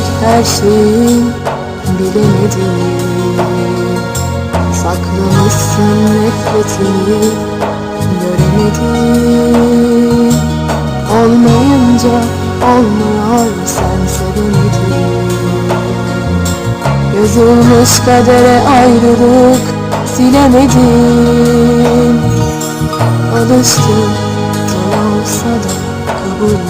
demek her şeyin bilemedim. Saklamışsın nefretini göremedim. Olmayınca olmuyor sen sevemedin Yazılmış kadere ayrılık silemedim Alıştım olsa da kabullendim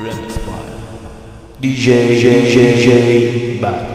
Remix by DJ, DJ, DJ, DJ,